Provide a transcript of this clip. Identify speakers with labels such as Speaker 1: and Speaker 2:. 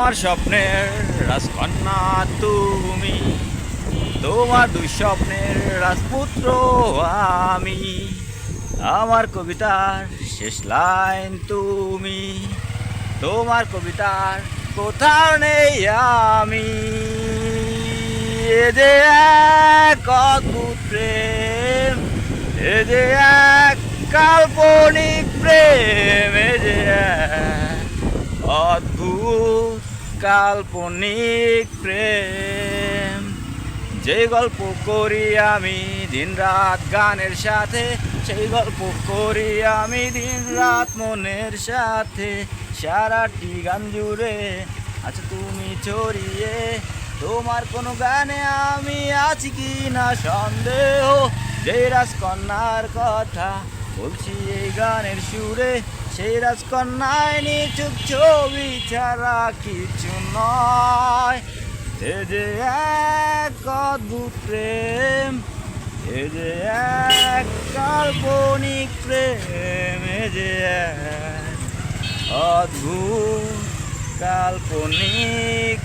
Speaker 1: আমার স্বপ্নের রাজকন্যা তুমি, তোমার দুই স্বপ্নের রাজপুত্র আমি। আমার কবিতার শেষ লাইন তুমি, তোমার কবিতার কোথাও নেই আমি। এ এক অদ্ভুত প্রেম, এ এক কাল্পনিক প্রেম, এ এক অদ্ভুত কাল্পনিক প্রেম। যে গল্প করি আমি দিন রাত গানের সাথে, সেই গল্প করি আমি দিন রাত মনের সাথে। সারাটি গান জুড়ে আচ্ছা তুমি ছড়িয়ে, তোমার কোনো গানে আমি আছি কি না সন্দেহ? যে রাজকন্যার কথা বলছি এই গানের সুরে সেই রাজকন্যায় নিচুক ছবি ছাড়া কিছু নয়। এ যে এক অদ্ভুত প্রেম, এ যে এক কাল্পনিক প্রেম, এ যে অদ্ভুত কাল্পনিক